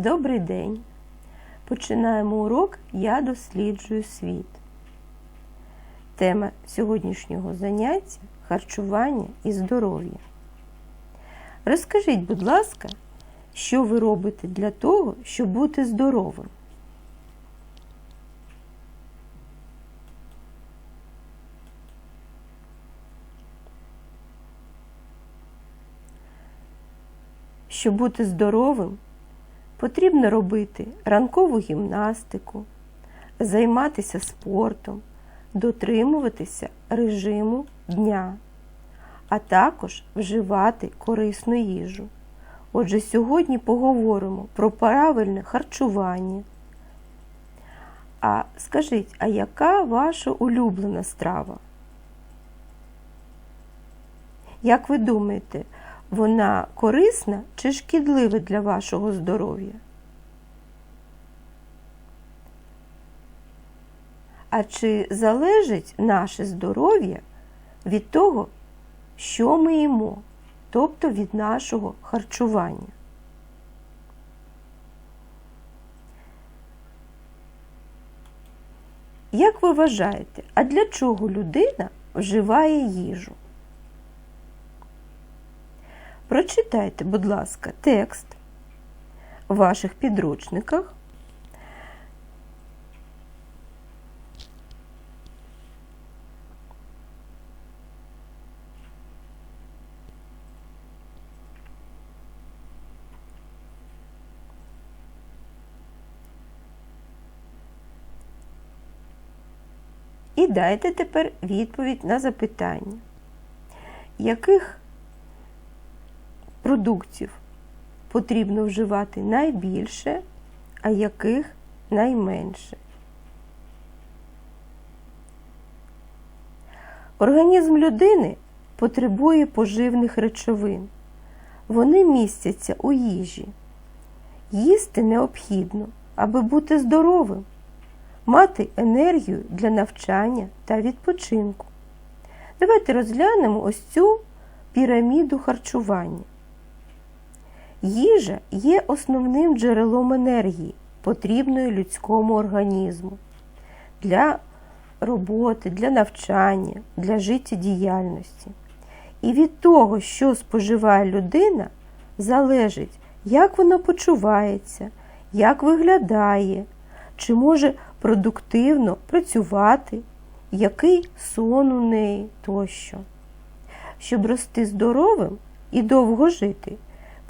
Добрий день. Починаємо урок Я досліджую світ. Тема сьогоднішнього заняття харчування і здоров'я. Розкажіть, будь ласка, що ви робите для того, щоб бути здоровим? Щоб бути здоровим, потрібно робити ранкову гімнастику, займатися спортом, дотримуватися режиму дня, а також вживати корисну їжу. Отже, сьогодні поговоримо про правильне харчування. А скажіть, а яка ваша улюблена страва? Як ви думаєте, вона корисна чи шкідлива для вашого здоров'я? А чи залежить наше здоров'я від того, що ми їмо, тобто від нашого харчування? Як ви вважаєте, а для чого людина вживає їжу? Прочитайте, будь ласка, текст в ваших підручниках. І дайте тепер відповідь на запитання, яких продуктів потрібно вживати найбільше, а яких найменше. Організм людини потребує поживних речовин. Вони містяться у їжі. Їсти необхідно, аби бути здоровим, мати енергію для навчання та відпочинку. Давайте розглянемо ось цю піраміду харчування. Їжа є основним джерелом енергії, потрібної людському організму для роботи, для навчання, для життєдіяльності. І від того, що споживає людина, залежить, як вона почувається, як виглядає, чи може продуктивно працювати, який сон у неї тощо. Щоб рости здоровим і довго жити,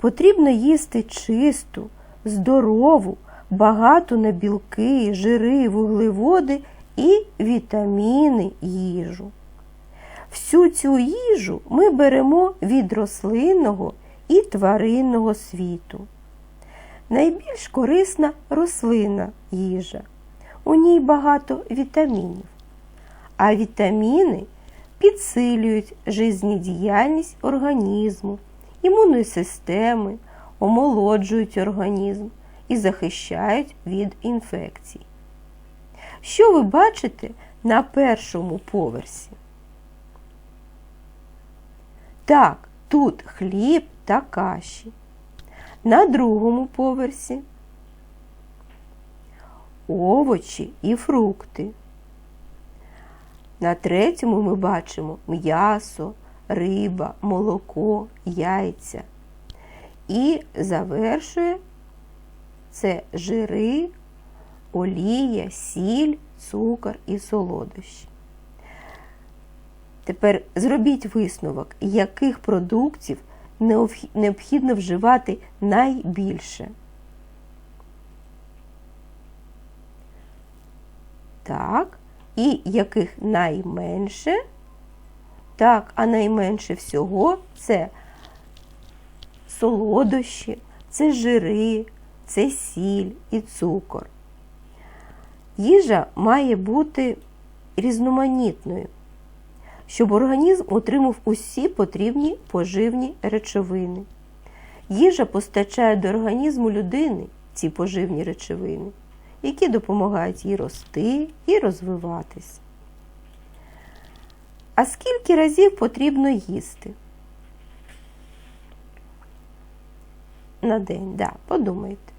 потрібно їсти чисту, здорову, багату на білки, жири, вуглеводи і вітаміни їжу. Всю цю їжу ми беремо від рослинного і тваринного світу. Найбільш корисна рослина їжа. У ній багато вітамінів. А вітаміни підсилюють жизнєдіяльність організму, імунної системи, омолоджують організм і захищають від інфекцій. Що ви бачите на першому поверсі? Так, тут хліб та каші. На другому поверсі овочі і фрукти. На третьому ми бачимо м'ясо, риба, молоко, яйця. І завершує це жири, олія, сіль, цукор і солодощі. Тепер зробіть висновок, яких продуктів необхідно вживати найбільше. Так, і яких найменше. Так, а найменше всього це солодощі, це жири, це сіль і цукор. Їжа має бути різноманітною, щоб організм отримав усі потрібні поживні речовини. Їжа постачає до організму людини ці поживні речовини, які допомагають їй рости і розвиватись. А скільки разів потрібно їсти? На день, да, подумайте.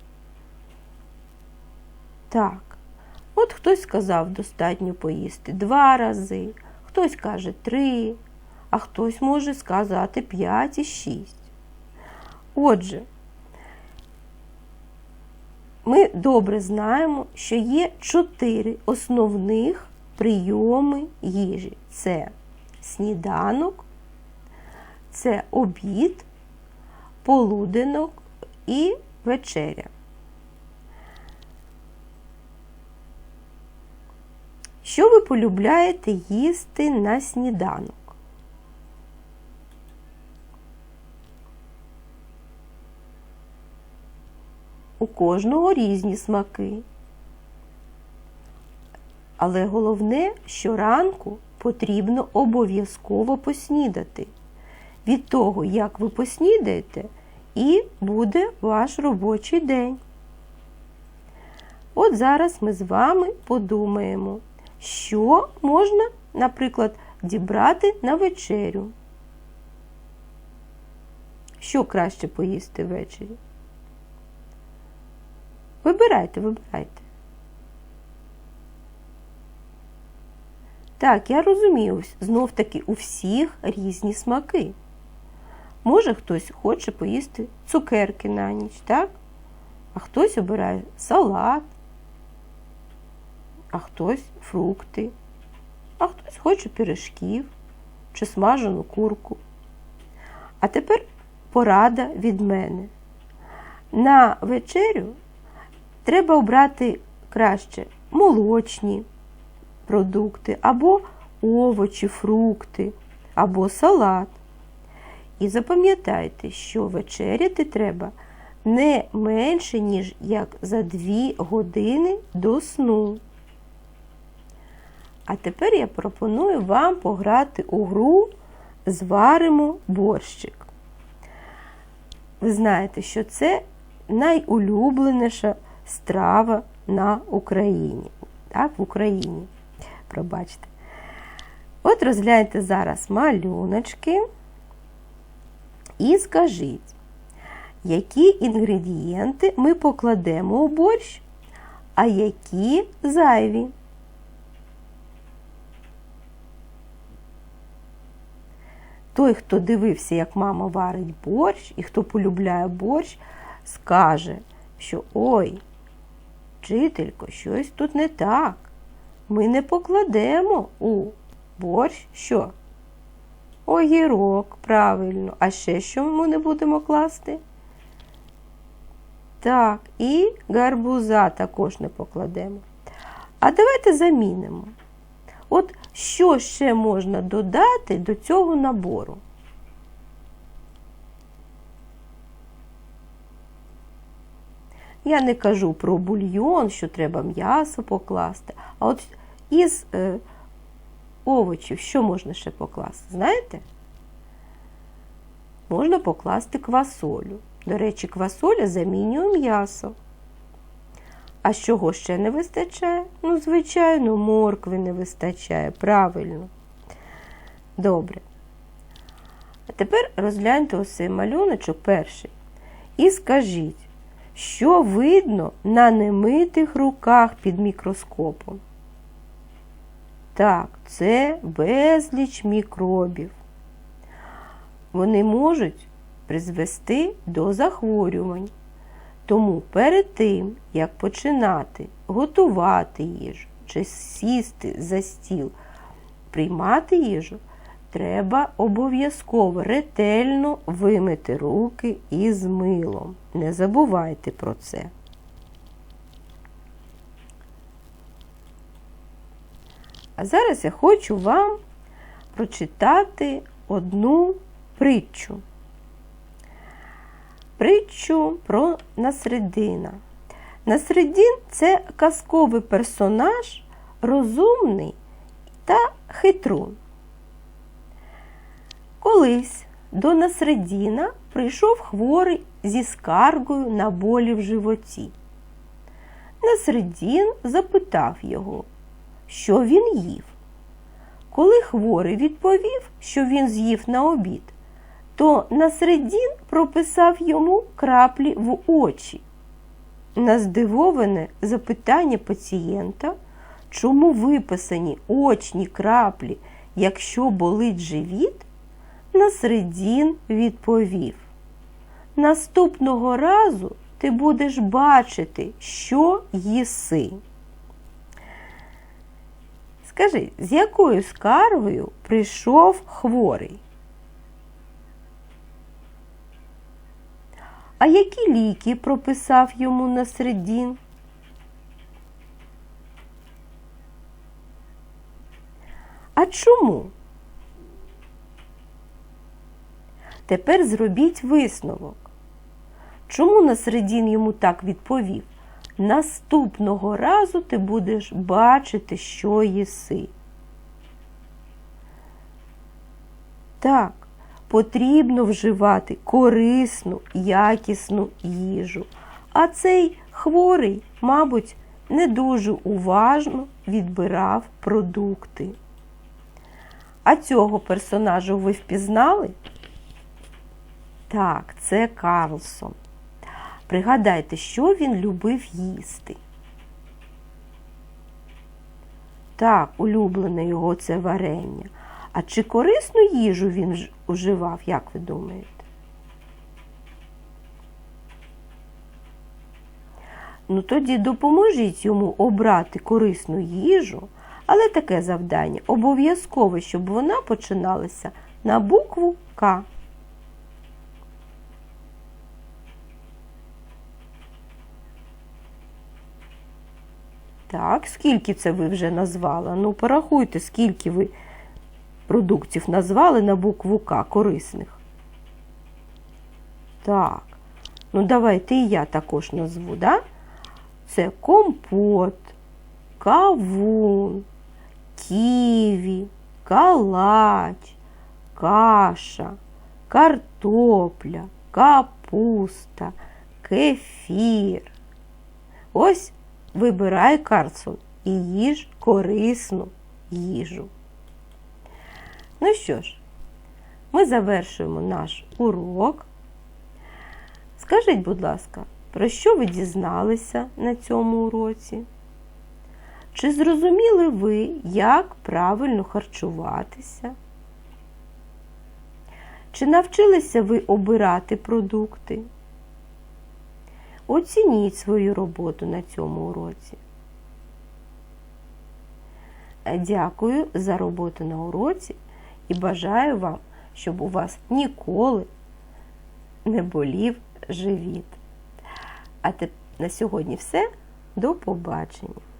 Так, от хтось сказав, достатньо поїсти два рази, хтось каже три, а хтось може сказати п'ять і шість. Отже, ми добре знаємо, що є чотири основних прийоми їжі: це сніданок, це обід, полуденок і вечеря. Що ви полюбляєте їсти на сніданок? У кожного різні смаки. Але головне, що ранку потрібно обов'язково поснідати. Від того, як ви поснідаєте, і буде ваш робочий день. От зараз ми з вами подумаємо, що можна, наприклад, дібрати на вечерю. Що краще поїсти ввечері? Вибирайте, вибирайте. Так, я розумію, знов таки у всіх різні смаки. Може, хтось хоче поїсти цукерки на ніч, так? А хтось обирає салат, а хтось фрукти, а хтось хоче пиріжків чи смажену курку. А тепер порада від мене. На вечерю треба обрати краще молочні продукти, або овочі, фрукти, або салат. І запам'ятайте, що вечеряти треба не менше, ніж як за 2 години до сну. А тепер я пропоную вам пограти у гру Зваримо борщик. Ви знаєте, що це найулюбленіша страва на Україні. Так, в Україні. Пробачте. От розгляньте зараз малюночки. І скажіть, які інгредієнти ми покладемо у борщ, а які зайві? Той, хто дивився, як мама варить борщ, і хто полюбляє борщ, скаже, що ой, вчителько, щось тут не так. Ми не покладемо у борщ що? Огірок, правильно. А ще що ми не будемо класти? Так, і гарбуза також не покладемо. А давайте замінимо. От що ще можна додати до цього набору? Я не кажу про бульйон, що треба м'ясо покласти, а от із е, овочів що можна ще покласти? Знаєте? Можна покласти квасолю. До речі, квасоля замінює м'ясо. А чого ще не вистачає? Ну, звичайно, моркви не вистачає, правильно. Добре. А тепер розгляньте ось цей малюночок перший. І скажіть, що видно на немитих руках під мікроскопом? Так, це безліч мікробів. Вони можуть призвести до захворювань. Тому перед тим, як починати готувати їжу чи сісти за стіл, приймати їжу, треба обов'язково ретельно вимити руки із милом. Не забувайте про це. А зараз я хочу вам прочитати одну притчу. Притчу про Насредина. Насредін це казковий персонаж, розумний та хитрун. Колись до Насредіна прийшов хворий зі скаргою на болі в животі. Насредін запитав його, що він їв. Коли хворий відповів, що він з'їв на обід, то Насредін прописав йому краплі в очі. на здивоване запитання пацієнта, чому виписані очні краплі, якщо болить живіт, Насредін відповів: Наступного разу ти будеш бачити, що їси. Скажи, з якою скаргою прийшов хворий? А які ліки прописав йому Насредін? А чому? Тепер зробіть висновок. Чому Насредін йому так відповів? Наступного разу ти будеш бачити, що їси. Так, потрібно вживати корисну, якісну їжу. А цей хворий, мабуть, не дуже уважно відбирав продукти. А цього персонажа ви впізнали? Так, це Карлсон. Пригадайте, що він любив їсти. Так, улюблене його це варення. А чи корисну їжу він вживав, як ви думаєте? Ну тоді допоможіть йому обрати корисну їжу, але таке завдання обов'язково, щоб вона починалася на букву К. Так, скільки це ви вже назвали? Ну, порахуйте, скільки ви продуктів назвали на букву К корисних. Так. Ну, давайте і я також назву, да? Це компот, кавун, ківі, калач, каша, картопля, капуста, кефір. Ось вибирай Карсон і їж корисну їжу. Ну що ж, ми завершуємо наш урок. Скажіть, будь ласка, про що ви дізналися на цьому уроці? Чи зрозуміли ви, як правильно харчуватися? Чи навчилися ви обирати продукти? Оцініть свою роботу на цьому уроці. Дякую за роботу на уроці і бажаю вам, щоб у вас ніколи не болів живіт. А на сьогодні все. До побачення!